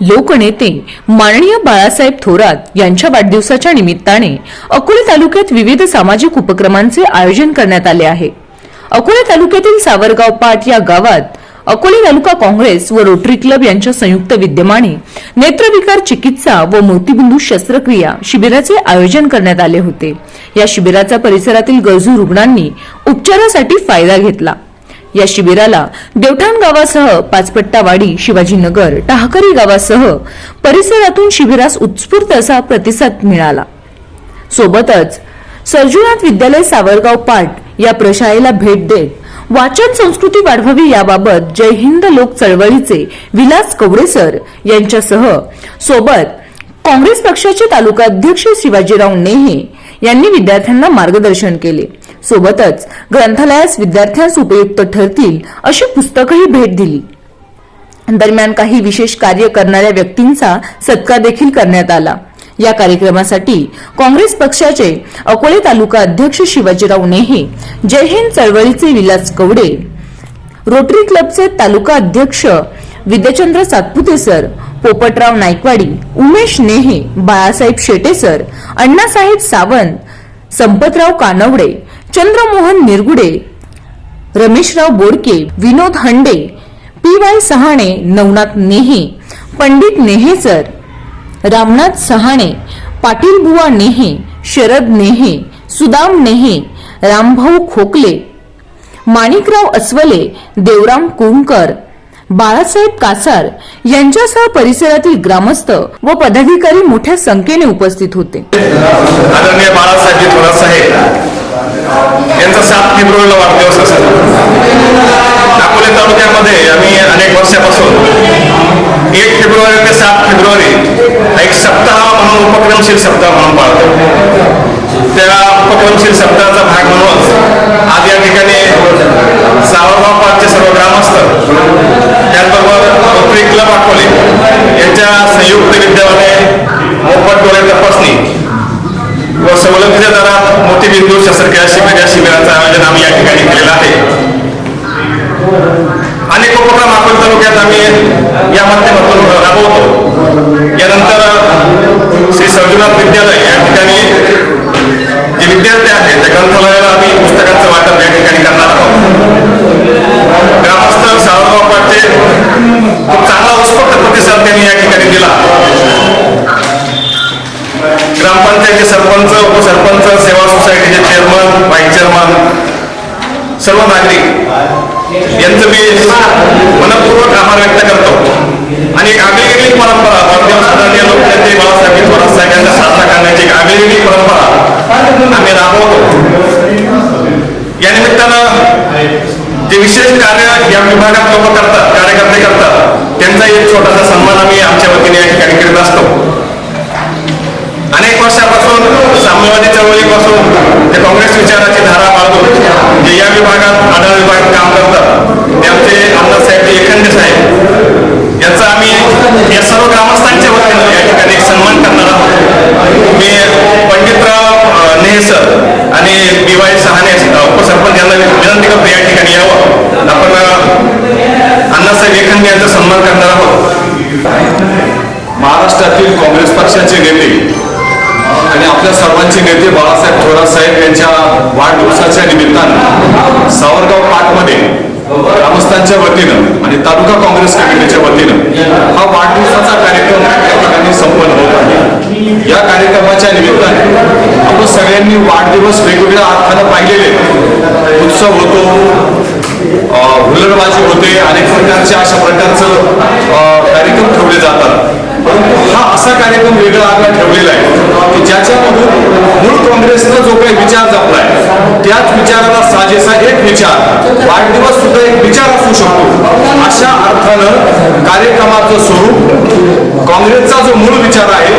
लोकनेते माननीय बाळासाहेब थोरात यांच्या वाढदिवसाच्या निमित्ताने अकोले तालुक्यात विविध सामाजिक उपक्रमांचे आयोजन करण्यात आले आहे. अकोले तालुक्यातील सावरगाव पाट या गावात अकोले तालुका काँग्रेस व रोटरी क्लब यांच्या संयुक्त विद्यमाने नेत्रविकार चिकित्सा व मोतीबिंदू शस्त्रक्रिया शिबिराचे आयोजन करण्यात आले होते. या शिबिराचा परिसरातील गरजू रुग्णांनी उपचारासाठी फायदा घेतला. या शिबिराला देवठाण गावासह पाचपट्टावाडी शिवाजीनगर टाहकरी गावासह परिसरातून शिबिरास उत्स्फूर्त असा प्रतिसाद मिळाला. सोबतच सर्जुनाथ विद्यालय सावरगाव पाट या प्रशाळेला भेट देत वाचन संस्कृती वाढवावी याबाबत जय हिंद लोक चळवळीचे विलास कवडेसर यांच्यासह सोबत काँग्रेस पक्षाचे तालुका अध्यक्ष शिवाजीराव नेहे यांनी विद्यार्थ्यांना मार्गदर्शन केले. सोबतच ग्रंथालयास विद्यार्थ्यांस उपयुक्त ठरतील अशी पुस्तकही भेट दिली. दरम्यान काही विशेष कार्य करणाऱ्या व्यक्तींचा सत्कार देखील करण्यात आला. या कार्यक्रमासाठी काँग्रेस पक्षाचे अकोले तालुका अध्यक्ष शिवाजीराव नेहे जय हिंद चळवळीचे विलास कवडे रोटरी क्लबचे तालुका अध्यक्ष Vidyachandra Satpute sir Popatrao Naikwadi Umesh Nehe Balasaheb Shete sir Annasaheb Sawant Sampatrao Kanwade Chandramohan Nirgude Rameshrao Bodke Vinod Hande P Y Sahane Navnath Nehe Pandit Nehe sir Ramnath सहाणे पाटीलबुवा नेहे शरद नेहे सुदाम नेहे रामभाऊ खोकले माणिकराव अस्वले देवराम कुंकर बाळासाहेब कासार यांच्यासह परिसरातील ग्रामस्थ व पदाधिकारी मोठ्या संख्येने उपस्थित होते. यांचा सात फेब्रुवारीला वाढदिवस असेल. अकोले तालुक्यामध्ये आम्ही अनेक वर्षापासून एक फेब्रुवारी ते सात फेब्रुवारी एक सप्ताह म्हणून उपक्रमशील सप्ताह म्हणून पाळतो. त्या उपक्रमशील सप्ताहाचा भाग म्हणून श्री विद्यालय या ठिकाणी जे विद्यार्थी आहेत त्या ग्रंथालयाला आम्ही पुस्तकांचं वाटप या ठिकाणी करणार आहोत. ग्रामस्थ सावरगाव पाटचे खूप चांगला उत्स्फूर्त प्रतिसाद त्यांनी या ठिकाणी दिला. ग्रामपंचायती सरपंच उपसरपंच सेवा सोसायटीचे चेअरमन व्हाईस चेअरमन सर्व नागरिक यांचं मी मनपूर्वक आभार व्यक्त करतो. आणि एक आगळीवेगळी परंपरा वाढदिवस आदरणीय बाळासाहेब थोरात साहेब यांचा साजरा करण्याची परंपरा आम्ही राबवतो या निमित्तानं जे विशेष कार्य या विभागात लोक करतात कार्यकर्ते करतात त्यांचा एक छोटासा सन्मान आम्ही आमच्या वतीने या ठिकाणी करीत असतो अनेक वर्षापासून साम्यवादी चळवळीपासून ते काँग्रेस विचाराची धारा बाळगून जे या विभागात आढळ विभागात काम करतात ते आमचे आमदार अण्णासाहेब एखंडे साहेब यांचा आम्ही या सर्व ग्रामस्थांच्या वतीनं या ठिकाणी सन्मान करणार आहोत मी पंडितराव अ, सर आणि बी वाय सहाने उपसरपंच यांना विनंती करतो या ठिकाणी यावं. आपण अण्णासाहेब एखंडे यांचा सन्मान करणार आहोत. महाराष्ट्रातील काँग्रेस पक्षाचे नेते आणि आपल्या सर्वांचे नेते बाळासाहेब थोरात साहेब यांच्या वाढदिवसाच्या निमित्तानं सावरगाव पाठमध्ये ग्रामस्थांच्या वतीनं आणि तालुका काँग्रेस कमिटीच्या वतीनं हा वाढदिवसाचा कार्यक्रम या ठिकाणी संपन्न होत आहे. या कार्यक्रमाच्या निमित्ताने आपण सगळ्यांनी वाढदिवस वेगवेगळ्या अर्थानं पाहिलेले. उत्सव होतो हुलडबाजी होते अनेक प्रकारचे अशा प्रकारचं कार्यक्रम ठेवले जातात. परंतु हा असा कार्यक्रम वेगळा आपला ठेवलेला आहे की ज्याच्यामधून मूळ काँग्रेसनं जो काही विचार जपलाय त्याच विचाराला साजेसा एक विचार. वाढदिवस सुद्धा एक विचार असू शकतो. अशा अर्थानं कार्यक्रमाचं स्वरूप काँग्रेसचा जो मूळ विचार आहे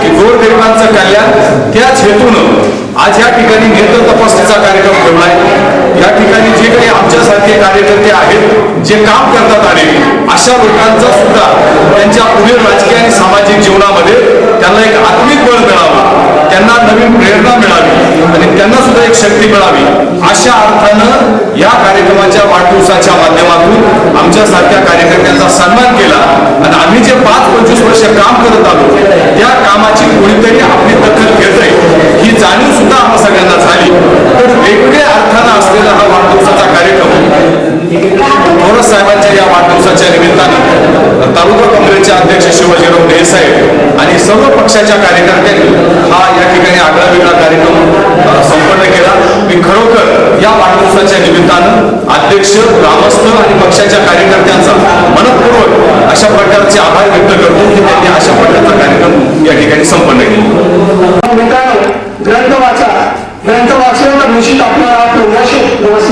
की गोरगरिबांचं कल्याण त्याच हेतूनं आज या ठिकाणी नेत्र तपासणीचा कार्यक्रम ठेवलाय या ठिकाणी जे काही आमच्यासारखे कार्यकर्ते आहेत जे काम करतात आणि अशा लोकांचा सुद्धा त्यांच्या पुढील राजकीय आणि सामाजिक जीवनामध्ये त्यांना एक आत्मिक बळ मिळावं त्यांना नवीन प्रेरणा मिळावी आणि त्यांना सुद्धा एक शक्ती मिळावी. अशा अर्थानं या कार्यक्रमाच्या वाढदिवसाच्या माध्यमातून आमच्यासारख्या कार्यकर्त्यांचा सन्मान केला. आणि आम्ही जे पाच पंचवीस वर्ष काम करत आलो त्या कामाची कोणीतरी आपली दखल घेतय ही जाणीव सुद्धा आम्हा सगळ्यांना झाली. तर वेगवेगळ्या अर्थानं असलेला हा वाढदिवसाचा कार्यक्रम गौरव साहेबांच्या या वाढदिवसाच्या निमित्तानं तालुका काँग्रेसचे अध्यक्ष शिवाजीराव देसाई आणि सर्व पक्षाच्या कार्यकर्त्यांनी हा या ठिकाणी आगळा वेगळा कार्यक्रम संपन्न केला. या वाढदिवसाच्या निमित्तानं अध्यक्ष ग्रामस्थ आणि पक्षाच्या कार्यकर्त्यांचा मनपूर्वक अशा प्रकारचे आभार व्यक्त करतो. की त्यांनी अशा प्रकारचा कार्यक्रम या ठिकाणी संपन्न केला. मित्रांनो ग्रंथ वाचा ग्रंथ वाचलं तर निश्चित आपल्याला आपलं यश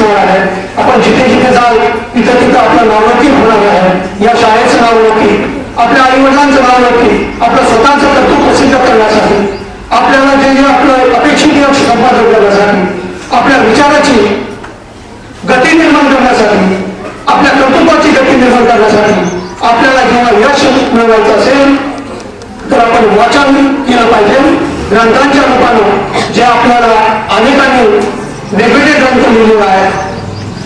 आहे आपण जिथे जिथे जाल तिथे तिथं आपलं नावलौकिक होणार आहे. या शाळेचं नावलौकिक आपल्या आई वडिलांचं नावलौकिक आपलं स्वतःचं तत्व प्रसिद्ध करण्यासाठी आपल्याला जे जे आपलं अपेक्षित यश संपादन करण्यासाठी आपल्या विचाराची गती निर्माण करण्यासाठी आपल्या कर्तृत्वाची गती निर्माण करण्यासाठी आपल्याला जेव्हा यश मिळवायचं असेल तर आपण वाचन केलं पाहिजे. ग्रंथांच्या रूपानं जे आपल्याला अनेकांनी वेगवेगळे ग्रंथ लिहिलेला आहे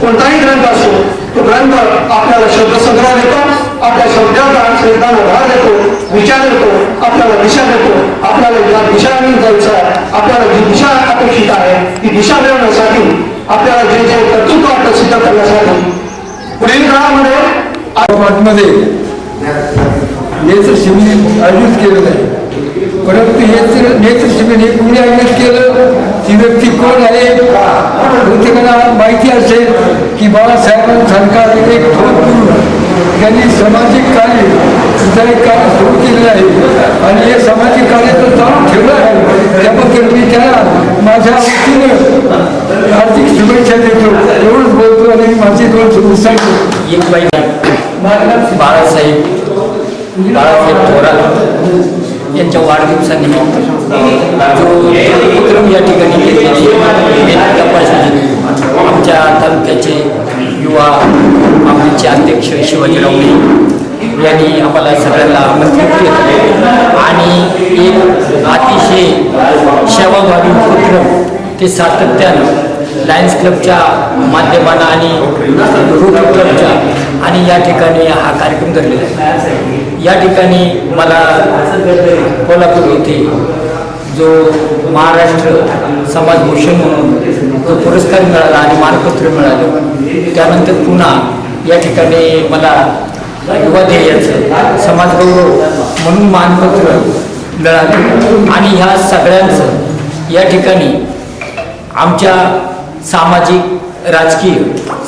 कोणताही ग्रंथ असो तो ग्रंथ आपल्याला शब्दसंग्रह देतो आपल्या शब्दाचा शब्दाला भार देतो विचार देतो आपल्याला दिशा देतो. आपल्याला ज्या दिशाने जायचं आहे आपल्याला जी दिशा अपेक्षित आहे ती दिशा मिळवण्यासाठी आपल्याला जे जे कर्तृत्व आपलं सिद्ध करण्यासाठी पुढील काळामध्ये मध्ये नेत्र शिबिर आयोजित केलं नाही. परंतु हे नेत्र शिबिर हे कोणी आयोजित केलं? ती व्यक्ती कोण आहे? प्रत्येकाला माहिती असेल की बाळासाहेबांसारखा एक थोर पुरुष त्यांनी सामाजिक कार्य सुद्धा एक कार्य सुरू केलेलं आहे. आणि हे सामाजिक कार्य तर चालू ठेवलं आहे. त्याबद्दल मी त्याला माझ्या वतीनं आर्थिक शुभेच्छा देतो. एवढंच बोलतो आणि माझे दोन शब्द सांगतो. एक बाई बाळासाहेब बाळासाहेब थोरात यांच्या वाढदिवसानिमित्त जो या ठिकाणी घेतलेले आमच्या तालुक्याचे किंवा आमचे अध्यक्ष शिवाजीराव यांनी आम्हाला सगळ्यांना आमंत्रित केलं आणि एक अतिशय सेवाभावी उपक्रम ते सातत्यानं लायन्स क्लबच्या माध्यमानं आणि रोटरी क्लबच्या आणि या ठिकाणी हा कार्यक्रम धरलेला आहे. या ठिकाणी मला कोल्हापूर येथे जो महाराष्ट्र समाजभूषण म्हणून तो पुरस्कार मिळाला आणि मानपत्र मिळालं. त्यानंतर पुन्हा या ठिकाणी मला युवा ध्येयाचं समाजगौरव म्हणून मानपत्र मिळालं. आणि ह्या सगळ्यांचं या ठिकाणी आमच्या सामाजिक राजकीय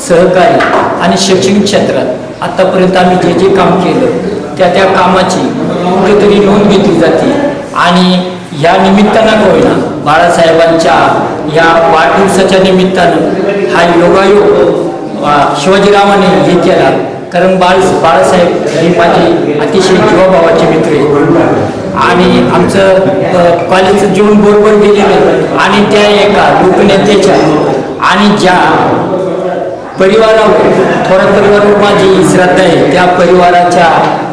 सहकारी आणि शैक्षणिक क्षेत्रात आत्तापर्यंत आम्ही जे जे काम केलं त्या त्या कामाची कुठेतरी नोंद घेतली जाते. आणि ह्या निमित्तानं का होईना बाळासाहेबांच्या या वाढदिवसाच्या निमित्तानं हा योगायोग शिवाजीरावाने हे केला. कारण बाळ बाळासाहेब हे माझे अतिशय जीवाभावाचे मित्र आहेत. आणि आमचं कॉलेजचं जीवन बरोबर गेलेलं आणि त्या एका लोकनेत्याच्या आणि ज्या परिवारावर थोड्या परिवारावर माझी श्रद्धा आहे त्या परिवाराच्या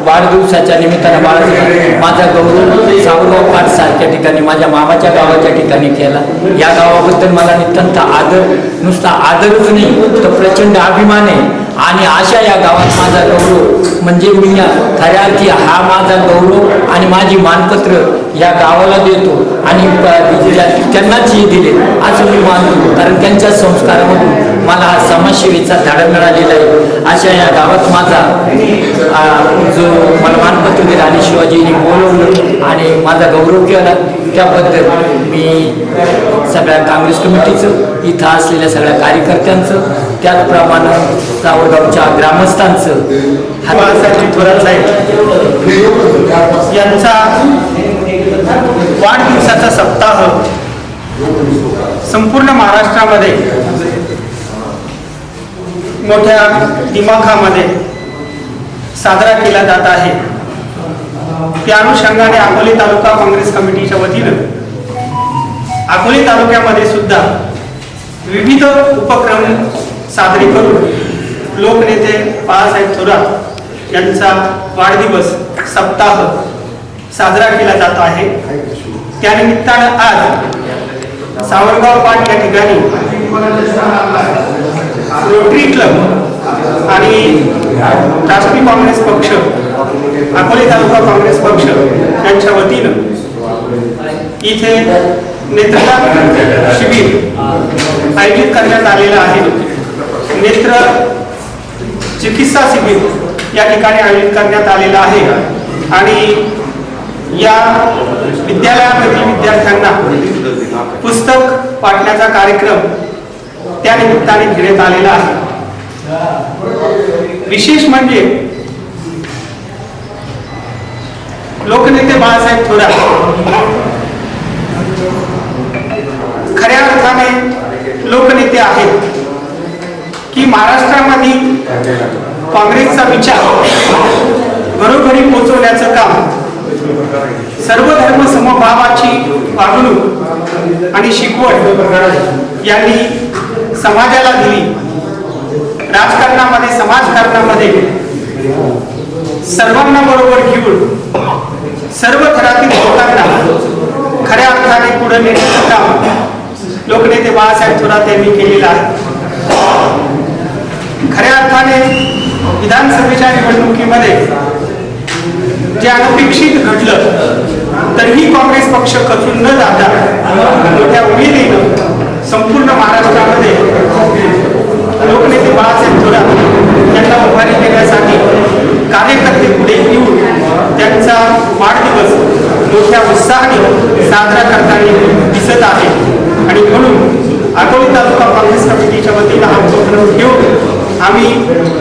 वाढदिवसाच्या निमित्तानं बाळासाहेब माझा गौरव सावरगाव पाठ सारख्या ठिकाणी माझ्या मामाच्या गावाच्या ठिकाणी केला. या गावाबद्दल मला नितांत आदर नुसता आदरच नाही तर प्रचंड अभिमान आहे. आणि अशा या गावात माझा गौरव म्हणजे मी या खऱ्या अर्थी हा माझा गौरव आणि माझी मानपत्र या गावाला देतो. आणि त्यांनाच हे दिले. असं मी मानतो. कारण त्यांच्या संस्कारामधून मला हा समाजसेवेचा धडा मिळालेला आहे. अशा या गावात माझा जो मला मानपत्र दिलं आणि शिवाजीने बोलवलं आणि माझा गौरव केला. त्याबद्दल मी सगळ्या काँग्रेस कमिटीचं इथं असलेल्या सगळ्या कार्यकर्त्यांचं त्याचप्रमाणे सावरगावच्या ग्रामस्थांचं हातासाठी थोरात साहेब यांचा वाढदिवसाचा सप्ताह संपूर्ण महाराष्ट्रामध्ये मोठ्या दिमाखामध्ये साजरा केला जात आहे. त्या अनुषंगाने अकोले तालुका काँग्रेस कमिटीच्या वतीनं अकोले तालुक्यामध्ये सुद्धा विविध उपक्रम साजरे करून लोकनेते बाळासाहेब थोरात यांचा वाढदिवस सप्ताह साजरा केला जात आहे. त्यानिमित्तानं आज सावरगाव पाट या ठिकाणी रोटरी क्लब आणि राष्ट्रीय काँग्रेस पक्ष अकोले तालुका काँग्रेस पक्ष इथे नेत्रदान शिबिर आयोजित करण्यात आलेलं आहे. नेत्र चिकित्सा शिबिर या ठिकाणी आयोजित करण्यात आलेलं आहे. आणि या विद्यालयामधील विद्यार्थ्यांना पुस्तक वाटण्याचा कार्यक्रम त्या निमित्ताने घेण्यात आलेला आहे. विशेष म्हणजे लोकनेते बाळासाहेब थोरात. खऱ्या अर्थाने लोकनेते आहेत की महाराष्ट्रामध्ये काँग्रेसचा विचार घरोघरी पोहोचवण्याचं काम सर्व धर्म समभावाची वागणूक आणि शिकवण यांनी समाजाला दिली. राजकारणामध्ये समाजकारणामध्ये सर्वांना बरोबर घेऊन सर्व थरातील लोकांना खऱ्या अर्थाने पुढे नेण्याचं काम लोकनेते बाळासाहेब थोरात यांनी केलेलं आहे. खऱ्या अर्थाने विधानसभेच्या निवडणुकीमध्ये जे अनपेक्षित घडलं तरीही काँग्रेस पक्ष खचून न जाता मोठ्या उमेदीनं संपूर्ण महाराष्ट्रामध्ये लोकनेते बाळासाहेब थोरात यांना उभारी देण्यासाठी कार्यकर्ते पुढे येऊन त्यांचा वाढदिवस मोठ्या उत्साहाने साजरा करताना दिसत आहे. आणि म्हणून अकोली तालुका काँग्रेस कमिटीच्या वतीनं हा उपक्रम घेऊन आम्ही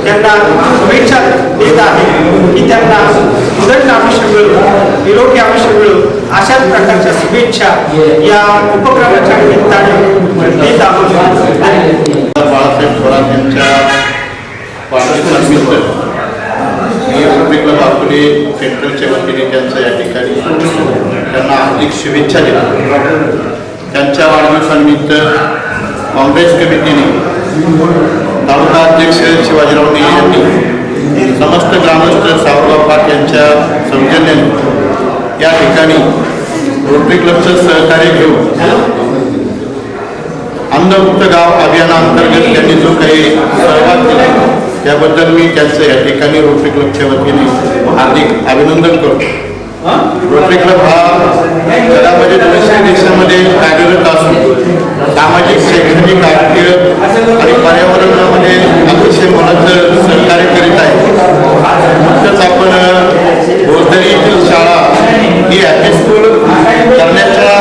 त्यांना शुभेच्छा देत आहे की त्यांना उदंड आयुष्य मिळो निरोगी आयुष्य मिळो अशाच प्रकारच्या शुभेच्छा या उपक्रमाच्या निमित्ताने देत आहोत. बाळासाहेब थोरात यांच्या वाढदिवसानिमित्त बापुले सेंट्रलच्या वतीने त्यांचं या ठिकाणी त्यांना हार्दिक शुभेच्छा दिल्या त्यांच्या वाढदिवसानिमित्त काँग्रेस कमिटीने तालुका अध्यक्ष शिवाजीराव नेहे यांनी समस्त ग्रामस्थ सावरगाव पाट यांच्या सौजन्याने या ठिकाणी रोटरी क्लबचं सहकार्य घेऊन मुक्त गाव अभियानाअंतर्गत त्यांनी जो काही सहभाग केला त्याबद्दल मी त्यांचं या ठिकाणी रोटरी क्लबच्या वतीने हार्दिक अभिनंदन करतो. रोटरी क्लब हा जगामध्ये दोनशे देशामध्ये कार्यरत असून सामाजिक शैक्षणिक आरोग्य आणि पर्यावरणामध्ये अतिशय मोलाचं सहकार्य करीत आहे. नुकतंच आपण भोजदरी येथील शाळा ही हॅपी करण्याच्या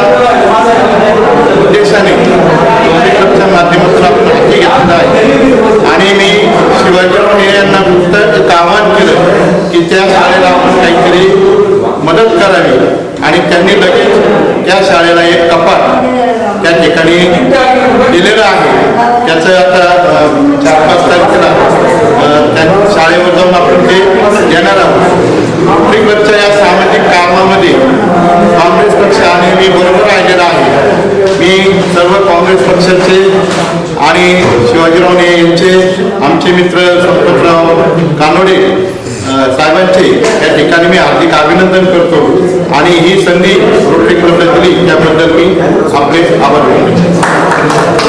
उद्देशाने रोटरी क्लबच्या माध्यमातून आपण हाती घेतलेला आहे आणि मी शिवाजीराव यांना नुकतं एक आवाहन केलं की त्या शाळेला आपण काहीतरी मदत करावी. आणि त्यांनी लगेच त्या शाळेला एक कपाट त्या ठिकाणी दिलेलं आहे. त्याचं आता चार पाच तारखेला त्या शाळेवर जाऊन आपण ते देणार आहोत. रोटरी या सामाजिक कामामध्ये काँग्रेस पक्ष आणि मी बरोबर राहिलेला आहे. मी सर्व काँग्रेस पक्षाचे आणि शिवाजीराव यांचे आमचे मित्र संपतराव कानोडे साहेबांचे या ठिकाणी मी हार्दिक अभिनंदन करतो. आणि ही संधी रोटरी क्लबला दिली त्याबद्दल मी आपले आभार मानतो.